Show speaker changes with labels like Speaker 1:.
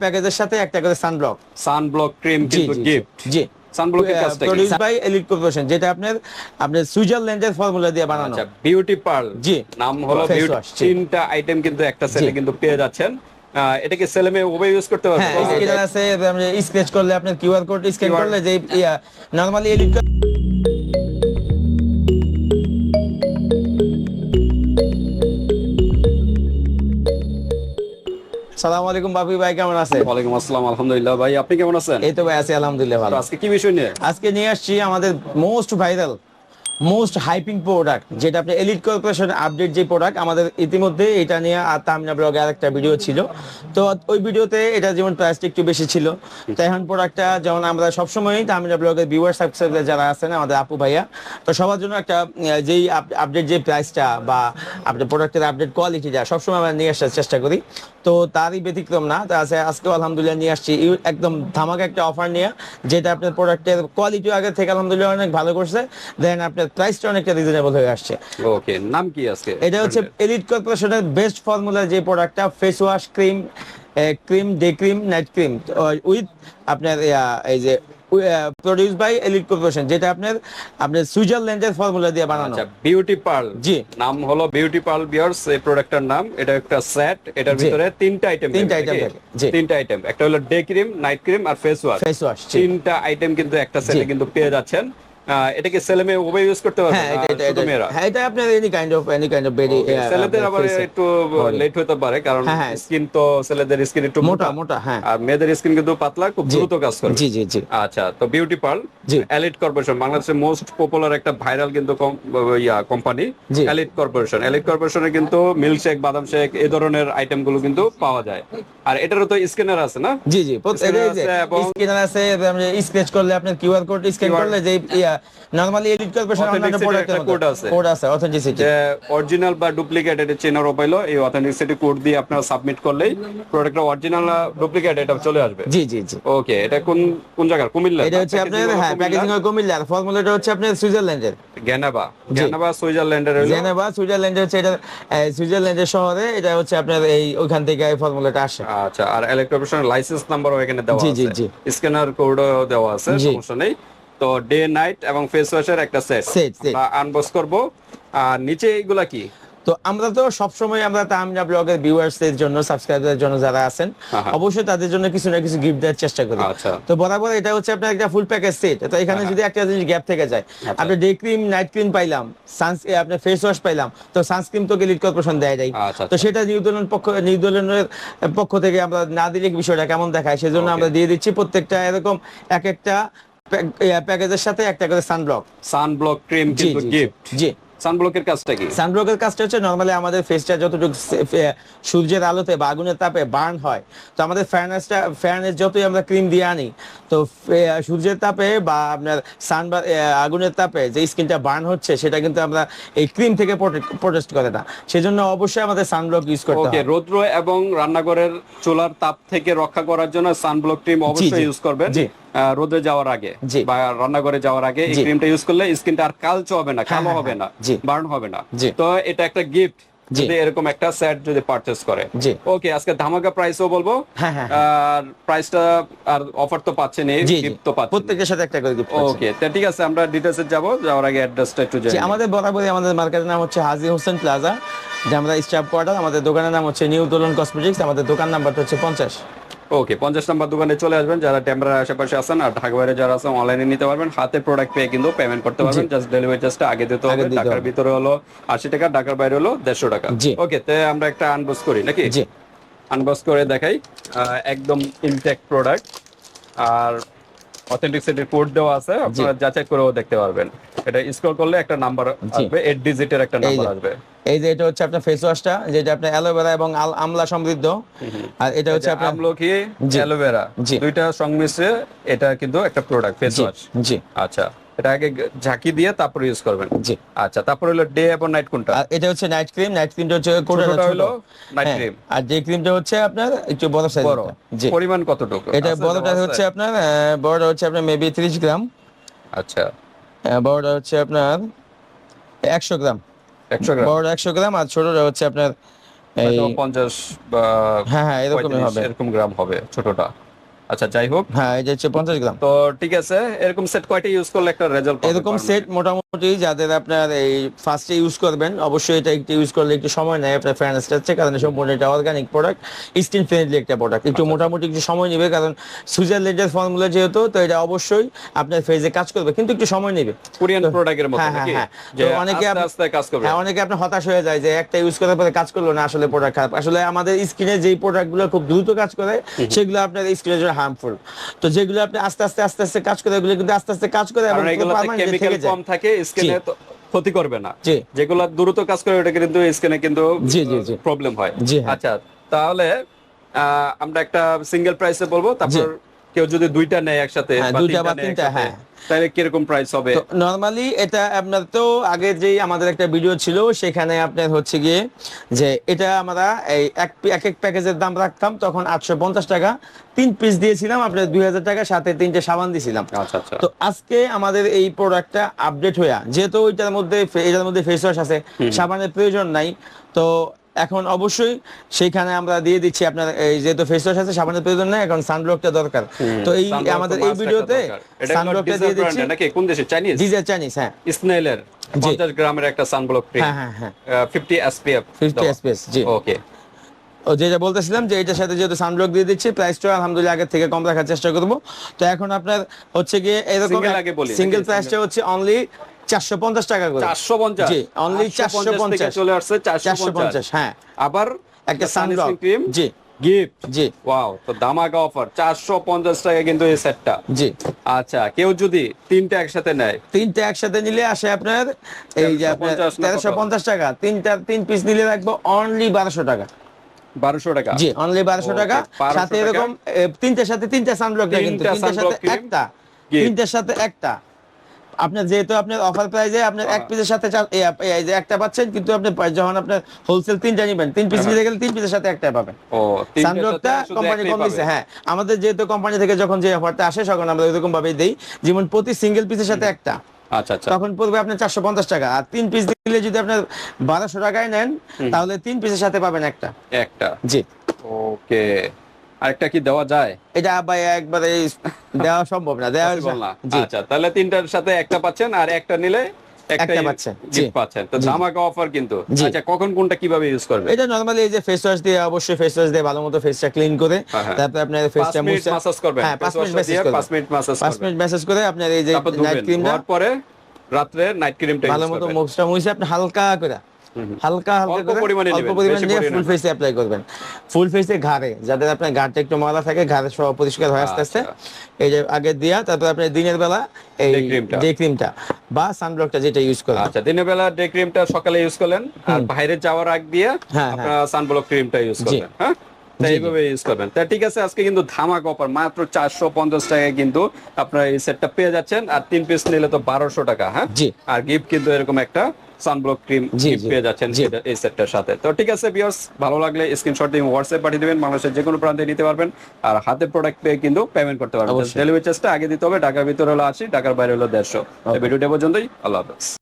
Speaker 1: প্যাকেজের সাথে একটা করে সানব্লক
Speaker 2: সানব্লক ক্রিম কিন্তু গিফট
Speaker 1: জি। প্রডিউস বাই এলিট কর্পোরেশন যেটা আপনার আপনার সুইজারল্যান্ডের ফর্মুলা দিয়ে বানানো।
Speaker 2: আচ্ছা বিউটি পার্ল
Speaker 1: জি।
Speaker 2: নাম হলো বিউটি তিনটা আইটেম কিন্তু একটা সেটে কিন্তু পেয়ে যাচ্ছেন। আহ, এটা কি ছেলে মেয়ে উভয় ইউজ করতে পারবে?
Speaker 1: স্ক্যানার আছে স্ক্র্যাচ করলে আপনার কিউআর কোড স্ক্যান করলে যে নরমালি এলিট সালাম আলাইকুম বাপি ভাই কেমন আছেন?
Speaker 2: ওয়ালাইকুম আসসালাম আলহামদুলিল্লাহ ভাই আপনি কেমন আছেন?
Speaker 1: এই তো ভাই আছি আলহামদুলিল্লাহ ভালো।
Speaker 2: আজকে কি বিষয় নিয়ে?
Speaker 1: আজকে নিয়ে আসছি আমাদের most viral most hyping product যেটা আপনি এলিট কর্পোরেশন আপডেট যে প্রোডাক্ট আমাদের ইতিমধ্যে এটা নিয়ে আর তামিনা ব্লগে আরেকটা ভিডিও ছিল। তো ওই ভিডিওতে এটা যেমন প্রাইসটা একটু বেশি ছিল তো এখন প্রোডাক্টটা যেমন আমরা সবসময়ই তামিনা ব্লগের ভিউয়ার সাবস্ক্রাইবার যারা আছেন আমাদের আপু ভাইয়া তো সবার জন্য একটা যেই আপডেট যে প্রাইসটা বা আপনার প্রোডাক্টের আপডেট কোয়ালিটিটা সবসময় আমরা নিয়ে আসার চেষ্টা করি। তো তারই ব্যতিক্রম না। তা আছে আজকেও আলহামদুলিল্লাহ নিয়ে আসছি। একদম ধামাকা একটা অফার নিয়ে যেটা আপনার প্রোডাক্টের কোয়ালিটিও আগে থেকে আলহামদুলিল্লাহ অনেক ভালো করছে। দেন আপনার প্রাইসটা অনেকটা রিজনেবল হয়ে আসছে।
Speaker 2: ওকে নাম কি আজকে?
Speaker 1: এটা হচ্ছে এলিট কর্পোরেশনের বেস্ট ফর্মুলা যে প্রোডাক্টটা face wash cream cream day cream night cream with আপনার এই যে প্রডিউস বাই এলিট কর্পোরেশন যেটা আপনার আপনার সুইজারল্যান্ডের ফর্মুলা দিয়ে বানানো।
Speaker 2: আচ্ছা বিউটি পার্ল
Speaker 1: জি।
Speaker 2: নাম হলো বিউটি পার্ল বিয়ার্স এই প্রোডাক্টটার নাম এটা একটা সেট এটার ভিতরে তিনটা আইটেম
Speaker 1: তিনটা আইটেম জি।
Speaker 2: তিনটা আইটেম একটা হলো ডে ক্রিম নাইট ক্রিম আর ফেস ওয়াশ
Speaker 1: ফেস ওয়াশ
Speaker 2: তিনটা আইটেম কিন্তু একটা সেটে। কিন্তু পেয়ে যাচ্ছেন। এটা কি ছেলে মেয়ে উভয় ইউজ করতে পারবে
Speaker 1: হ্যাঁ
Speaker 2: শুধু মেয়েরা।
Speaker 1: হ্যাঁ এটা আপনার any kind of any kind of বেডি
Speaker 2: ছেলেদের আবার একটু লেট হতে পারে কারণ
Speaker 1: হ্যাঁ, হ্যাঁ।
Speaker 2: স্কিন তো ছেলেদের স্কিন একটু
Speaker 1: মোটা।
Speaker 2: মোটা
Speaker 1: হ্যাঁ।
Speaker 2: আর মেয়েদের স্কিন কিন্তু পাতলা খুব দ্রুত কাজ করে।
Speaker 1: জি জি জি।
Speaker 2: আচ্ছা তো বিউটি পার্ল এলিট কর্পোরেশন বাংলাদেশের মোস্ট পপুলার একটা ভাইরাল কিন্তু yeah company. Elite Corporation Elite কর্পোরেশনে কিন্তু মিল্ক শেক বাদাম শেক এই ধরনের আইটেমগুলো কিন্তু পাওয়া যায়। আর এটারও তো স্ক্যানার আছে না?
Speaker 1: জি জি স্ক্যানার আছে স্ক্র্যাচ করলে আপনার কিউআর কোড স্ক্যান করলে যে নরমালি এডিট কর্পোরেশন অন্যান্য
Speaker 2: Authenticity
Speaker 1: প্রোডাক্টের
Speaker 2: একটা আছে।
Speaker 1: কোড আছে অথেন্টিসিটি
Speaker 2: অরিজিনাল বা ডুপ্লিকেট এটা চেনার এই অথেন্টিসিটি কোড দিয়ে আপনারা সাবমিট করলেই প্রোডাক্টটা অরিজিনাল না ডুপ্লিকেট এটা চলে আসবে।
Speaker 1: জি জি জি।
Speaker 2: ওকে এটা কোন কোন জায়গার? কুমিল্লা।
Speaker 1: এটা হচ্ছে আপনার হ্যাঁ প্যাকেজিং এর কুমিল্লা। আর ফর্মুলাটা হচ্ছে আপনার সুইজারল্যান্ডের।
Speaker 2: গ্যানাবা গ্যানাবা সুইজারল্যান্ডের
Speaker 1: সুইজারল্যান্ডের হচ্ছে এটা সুইজারল্যান্ডের শহরে এটা হচ্ছে আপনার এই ওইখান থেকে এই ফর্মুলাটা আসে।
Speaker 2: আচ্ছা আর লাইসেন্স নাম্বারও এখানে দেওয়া
Speaker 1: জি, জি,
Speaker 2: আছে।
Speaker 1: জি।
Speaker 2: স্ক্যানার কোডও দেওয়া আছে সমস্যা নেই। তো ডে নাইট এবং ফেস ওয়াশের একটা সেট। আনবক্স করব। আর নিচে এইগুলা কি?
Speaker 1: তো আমরা তো সবসময় আমরা ব্লগের ভিউয়ার্সদের জন্য সাবস্ক্রাইবারদের জন্য যারা আছেন অবশ্যই তাদের জন্য কিছু না কিছু গিফট দেওয়ার চেষ্টা করি।
Speaker 2: আচ্ছা।
Speaker 1: তো বরাবর এটা হচ্ছে আপনার একটা ফুল প্যাকেজ সেট তো এখানে যদি একটা জিনিস গ্যাপ থেকে যায় আপনি ডে ক্রিম নাইট ক্রিম পাইলাম সানস আপনার ফেস ওয়াশ পাইলাম তো সানস্ক্রিন তো লিড কর্পোরেশন দেয় নাই।
Speaker 2: আচ্ছা,
Speaker 1: তো সেটা নিউদলন পক্ষ নিউদলনের পক্ষ থেকে আমরা না দিলে বিষয়টা কেমন দেখায় সেজন্য আমরা দিয়ে দিচ্ছি প্রত্যেকটা এরকম এক একটা প্যাকেজের সাথে একটা করে সানব্লক
Speaker 2: সানব্লক ক্রিম কিন্তু গিফট
Speaker 1: জি।
Speaker 2: সানব্লকের কাজটা কি?
Speaker 1: সানব্লকের কাজটা হচ্ছে নর্মালি আমাদের ফেসটা যতটুকু সূর্যের আলোতে বা আগুনের তাপে বার্ন হয়। তো আমাদের ফ্যানেসটা ফ্যানেস যতই আমরা ক্রিম দিয়ে আনি তো সূর্যের তাপে বা আপনার সান বা আগুনের তাপে যে স্কিনটা বার্ন হচ্ছে সেটা কিন্তু আমরা এই ক্রিম থেকে প্রোটেস্ট করে না। সেজন্য অবশ্যই আমাদের সানব্লক ইউজ করতে হবে
Speaker 2: রৌদ্র এবং রান্নাঘরের চুলার তাপ থেকে রক্ষা করার জন্য সানব্লক ক্রিম অবশ্যই ইউজ করবেন। রোদে যাওয়ার আগে। বা রান্নাঘরে যাওয়ার আগে এই ক্রিমটা ইউজ করলে স্কিনটা আর কালচে হবে না কালো
Speaker 1: হ্যাঁ,
Speaker 2: হবে না বার্ন হবে না। তো এটা একটা গিফট যদি এরকম একটা সেট যদি পারচেজ করে। ওকে আজকে ধামাকা প্রাইসও বলব।
Speaker 1: হ্যাঁ, হ্যাঁ,
Speaker 2: আর প্রাইসটা আর অফার তো
Speaker 1: জি
Speaker 2: গিফট তো পাচ্ছেন
Speaker 1: প্রত্যেকের সাথে একটা করে গিফট
Speaker 2: ওকে তো ঠিক আছে আমরা ডিটেলসে যাব যাওয়ার আগে অ্যাড্রেসটা একটু জানি
Speaker 1: আমাদের বরাবরই আমাদের মার্কেটের নাম হচ্ছে হাজি হোসেন প্লাজা যে আমরা স্টাফ কোয়ার্টার আমাদের দোকানের নাম হচ্ছে নিউ দোলন কসমেটিক্স আমাদের দোকান নাম্বারটা হচ্ছে পঞ্চাশ।
Speaker 2: ওকে পঞ্চাশ নাম্বার দোকানে চলে আসবেন যারা টেম্পারার আশেপাশে আসেন আর ঢাকা বাইরে যারা আছেন অনলাইনে নিতে পারবেন। হাতে প্রোডাক্ট পেয়ে কিন্তু পেমেন্ট করতে পারবেন। জাস্ট ডেলিভারি চার্জটা আগে দিতে হবে। ঢাকার ভিতরে হলো আশি টাকা ঢাকার বাইরে হলো দেড়শো টাকা। ওকে তে আমরা একটা আনবক্স করি নাকি? আনবক্স করে দেখাই একদম ইনটেক প্রোডাক্ট আর অথেন্টিসিটির কোড দেওয়া আছে আপনারা যাচাই করেও দেখতে পারবেন। এটা স্ক্রল করলে একটা নাম্বার আসবে এইট ডিজিটের একটা নাম্বার আসবে।
Speaker 1: এই যে এটা হচ্ছে আপনার ফেস ওয়াশটা যেটা আপনার অ্যালোভেরা এবং আমলা সমৃদ্ধ। আর এটা হচ্ছে আপনার
Speaker 2: আমলকি
Speaker 1: কি
Speaker 2: অ্যালোভেরা। দুইটা সংমিশ্রে এটা কিন্তু একটা প্রোডাক্ট ফেস ওয়াশ
Speaker 1: জি।
Speaker 2: আচ্ছা। এটা আগে ঝাঁকি দিয়ে তারপর ইউজ করবেন।
Speaker 1: জি।
Speaker 2: আচ্ছা তারপর হলো ডে এবং নাইট কোনটা?
Speaker 1: এটা হচ্ছে নাইট ক্রিম নাইট ক্রিমটা হচ্ছে ছোট
Speaker 2: হলো নাইট
Speaker 1: হ্যাঁ,
Speaker 2: ক্রিম
Speaker 1: আর যে ক্রিমটা হচ্ছে আপনার একটু বড় সাইজ
Speaker 2: বড়।
Speaker 1: জি।
Speaker 2: পরিমাণ কতটুকু?
Speaker 1: এটা বড়টা হচ্ছে আপনার বড়টা হচ্ছে আপনার মেবি 30 গ্রাম।
Speaker 2: আচ্ছা।
Speaker 1: বড়টা হচ্ছে আপনার 100 গ্রাম।
Speaker 2: একশো গ্রাম।
Speaker 1: বড়টা 100 গ্রাম আর ছোটটা হচ্ছে আপনার
Speaker 2: হয়তো পঞ্চাশ বা
Speaker 1: হ্যাঁ, হ্যাঁ, এরকমই হবে।
Speaker 2: এরকম গ্রাম হবে ছোটটা। আচ্ছা যাই হোক।
Speaker 1: হ্যাঁ এটা হচ্ছে পঞ্চাশ গ্রাম।
Speaker 2: তো ঠিক আছে এরকম সেট কয়টা ইউজ করলে একটা রেজাল্ট
Speaker 1: এরকম সেট মোটামুটি যাদের আপনার এই ফার্স্টে ইউজ করবেন অবশ্যই এটা একটু ইউজ করলে একটু সময় নেয়। আপনার ফ্যান কারণ সম্পূর্ণ এটা অর্গানিক প্রোডাক্ট স্কিন ফ্রেন্ডলি একটা প্রোডাক্ট একটু
Speaker 2: আচ্ছা।
Speaker 1: মোটামুটি একটু সময় নেবে কারণ সুইজারল্যান্ডের ফর্মুলা যেহেতু তো এটা অবশ্যই আপনার ফেজে কাজ করবে কিন্তু একটু সময় নেবে।
Speaker 2: কোরিয়ান প্রোডাক্টের মতো
Speaker 1: হ্যাঁ, হ্যাঁ, হ্যাঁ।
Speaker 2: যে
Speaker 1: তো অনেকে
Speaker 2: আস্তে
Speaker 1: আপ-
Speaker 2: আস্তে কাজ করবে।
Speaker 1: হ্যাঁ অনেকে আপনার হতাশ হয়ে যায় যে একটা ইউজ করার পরে কাজ করল না আসলে প্রোডাক্ট খারাপ। আসলে আমাদের স্কিনে যেই প্রোডাক্টগুলো খুব দ্রুত কাজ করে সেগুলো আপনার স্কিনের জন্য হার্মফুল তো যেগুলো আপনি আস্তে আস্তে আস্তে আস্তে কাজ করে এগুলো কিন্তু আস্তে আস্তে কাজ করে এবং
Speaker 2: কেমিক্যাল কম থাকে স্কিনে ক্ষতি করবে না। যেগুলো দ্রুত কাজ করে ওটা কিন্তু স্কিনে কিন্তু
Speaker 1: জি, জি, জি।
Speaker 2: প্রবলেম হয়
Speaker 1: জি, হ্যাঁ।
Speaker 2: আচ্ছা তাহলে আহ, আমরা একটা সিঙ্গেল প্রাইসে বলব তারপর কেউ যদি দুইটা নেয় একসাথে
Speaker 1: হ্যাঁ, দুইটা বা তিনটা, হ্যাঁ।
Speaker 2: তাহলে কীরকম প্রাইস হবে?
Speaker 1: নর্মালি এটা আপনার তো আগে যেই আমাদের একটা ভিডিও ছিল সেখানে আপনার হচ্ছে গিয়ে যে এটা আমরা এই এক এক এক প্যাকেজের দাম রাখতাম তখন আটশো পঞ্চাশ টাকা। তিন পিস দিয়েছিলাম আপনার দুই হাজার টাকা সাথে তিনটে সাবান দিয়েছিলাম
Speaker 2: আচ্ছা আচ্ছা।
Speaker 1: তো আজকে আমাদের এই প্রোডাক্টটা আপডেট হইয়া যেহেতু ওইটার মধ্যে এটার মধ্যে ফেস ওয়াশ আছে সাবানের প্রয়োজন নাই। তো এখন অবশ্যই সেইখানে আমরা দিয়ে দিচ্ছি আপনার এই যেহেতু ফেস ওয়াশ আছে সাবানের প্রয়োজন নাই এখন সানব্লকটা দরকার। তো এই আমাদের এই ভিডিওতে সানব্লকটা দিয়ে দিচ্ছি।
Speaker 2: নাকি? কোন দেশে চাইনিজ
Speaker 1: ডিজেল চাইনিজ হ্যাঁ।
Speaker 2: স্নেলের 50 গ্রামের একটা সানব্লক ক্রিম
Speaker 1: হ্যাঁ হ্যাঁ হ্যাঁ।
Speaker 2: 50 এসপিএফ
Speaker 1: ফিফটি এসপিএস জি।
Speaker 2: ওকে
Speaker 1: ও যেটা বলতেছিলাম যে এটার সাথে যেহেতু সানব্লক দিয়ে দিচ্ছি প্রাইসটা আলহামদুলিল্লাহ আগের থেকে কম রাখার চেষ্টা করব। তো এখন আপনার হচ্ছে গিয়ে এরকম সিঙ্গেল? প্রাইসটা হচ্ছে অনলি চারশো পঞ্চাশ টাকা করে।
Speaker 2: 450
Speaker 1: জি, only
Speaker 2: 450 থেকে
Speaker 1: 450
Speaker 2: চলে আসছে
Speaker 1: চারশো পঞ্চাশ। হ্যাঁ।
Speaker 2: আবার
Speaker 1: একটা সানব্লক
Speaker 2: ক্রিম
Speaker 1: জি।
Speaker 2: গিফট
Speaker 1: জি।
Speaker 2: ওয়াও তো দামাকা অফার 450 টাকা কিন্তু এই সেটটা
Speaker 1: জি।
Speaker 2: আচ্ছা কেউ যদি তিনটা একসাথে নেয়?
Speaker 1: তিনটা একসাথে নিলে আসে আপনার এই যে আপনার
Speaker 2: 1350
Speaker 1: তেরোশো পঞ্চাশ টাকা। তিনটা তিন পিস নিলে রাখব অনলি বারোশো টাকা।
Speaker 2: 1200 টাকা?
Speaker 1: জি অনলি বারোশো
Speaker 2: Okay,
Speaker 1: টাকা। সাথে এরকম তিনটার সাথে তিনটা সানব্লক কিন্তু
Speaker 2: তিনটা
Speaker 1: তিনটার সাথে একটা. তিনটার সাথে একটা। আপনার যেহেতু আপনার অফার প্রাইজে আপনার এক পিসের সাথে চার- এই আপ- এই যে একটা পাচ্ছেন কিন্তু আপনি যখন আপনার হোলসেল তিনটা নিবেন তিন পিস নিতে গেলে তিন পিসের সাথে একটা পাবেন।
Speaker 2: সাথে শুধু
Speaker 1: কোম্পানি কম দিচ্ছে হ্যাঁ আমাদের যেহেতু কোম্পানি থেকে যখন যে অফারটা আসে তখন আমরা ওইরকম ভাবেই দেই। যেমন প্রতি সিঙ্গেল পিসের সাথে একটা।
Speaker 2: আচ্ছা আচ্ছা।
Speaker 1: তখন পড়বে আপনার চারশো পঞ্চাশ টাকা। আর তিন পিস দিলে যদি আপনার বারোশো টাকায় নেন তাহলে তিন পিসের সাথে পাবেন একটা।
Speaker 2: একটা?
Speaker 1: জি।
Speaker 2: ওকে। আরেকটা কি দেওয়া যায়?
Speaker 1: এটা ভাই একবারে দেওয়া সম্ভব না দেওয়া
Speaker 2: না। আচ্ছা তাহলে তিনটার সাথে একটা পাচ্ছেন আর একটা নিলে
Speaker 1: একটা পাচ্ছেন,
Speaker 2: গিফট পাচ্ছেন। তো ধামাকা অফার কিন্তু। আচ্ছা কখন কোনটা কীভাবে ইউজ করবে
Speaker 1: এটা নরমালি এই যে ফেস ওয়াশ দিয়ে অবশ্যই ফেস ওয়াশ দিয়ে ভালো মতো ফেসটা ক্লিন করে
Speaker 2: হ্যাঁ, হ্যাঁ।
Speaker 1: আপনার ফেসটা মুছে
Speaker 2: মাসাজ করবেন
Speaker 1: হ্যাঁ মিনিট করবেন।
Speaker 2: মেসেজ
Speaker 1: করে আপনার এই যে নাইট ক্রিমটা
Speaker 2: পরে নাইট ক্রিমটা
Speaker 1: ভালো মতো মুখটা মুছে আপনি হালকা করে হালকা হালকা
Speaker 2: অল্প পরিমাণে
Speaker 1: অল্প ফুল। ফেসে অ্যাপ্লাই করবেন। ফুল ফেসে ঘাড়ে যাদের আপনার ঘাড়টা একটু ময়লা থাকে ঘাড়ে সব পরিষ্কার হয় আস্তে আস্তে
Speaker 2: আচ্ছা।
Speaker 1: এই যে আগে দিয়া তারপর আপনি দিনের বেলা এই। ডে ক্রিমটা বা সানব্লকটা যেটা ইউজ করেন।
Speaker 2: আচ্ছা দিনের বেলা ডে ক্রিমটা সকালে ইউজ করলেন আর বাইরে যাওয়ার আগ দিয়ে আপনারা সানব্লক ক্রিমটা ইউজ করবেন হ্যাঁ। এইভাবে ইউজ করবেন। তা ঠিক আছে আজকে কিন্তু ধামাক অফার মাত্র চারশো পঞ্চাশ টাকায় কিন্তু আপনারা এই সেটটা পেয়ে যাচ্ছেন আর তিন পিস নিলে তো বারোশো টাকা হ্যাঁ? আর গিফট কিন্তু এরকম একটা সানব্লক ক্রিম পেয়ে যাচ্ছেন এই সেটটার সাথে। তো ঠিক আছে বিয়ার্স ভালো লাগলে স্ক্রিনশট দিয়ে হোয়াটসঅ্যাপ পাঠিয়ে দেবেন বাংলাদেশের যে কোনো প্রান্তে নিতে পারবেন। আর হাতে প্রোডাক্ট পেয়ে কিন্তু পেমেন্ট করতে পারবেন। ডেলিভারি চার্জটা আগে দিতে হবে ঢাকার ভিতরে হলো আশি ঢাকার বাইরে হলো দেড়শো। ভিডিওটা পর্যন্তই আল্লাহ হাফেজ।